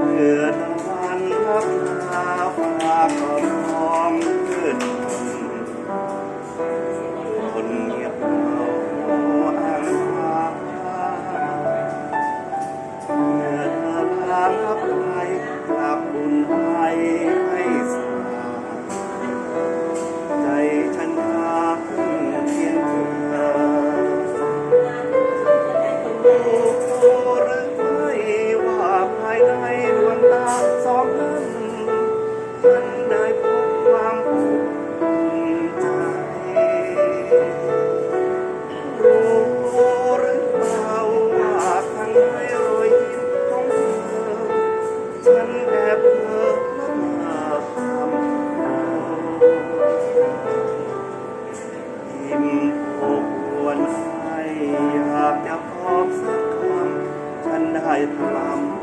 Yeah. ฉันแอบเธอมาทำยิ้มบอวนให้อยากบอกสักคำฉันได้ทำ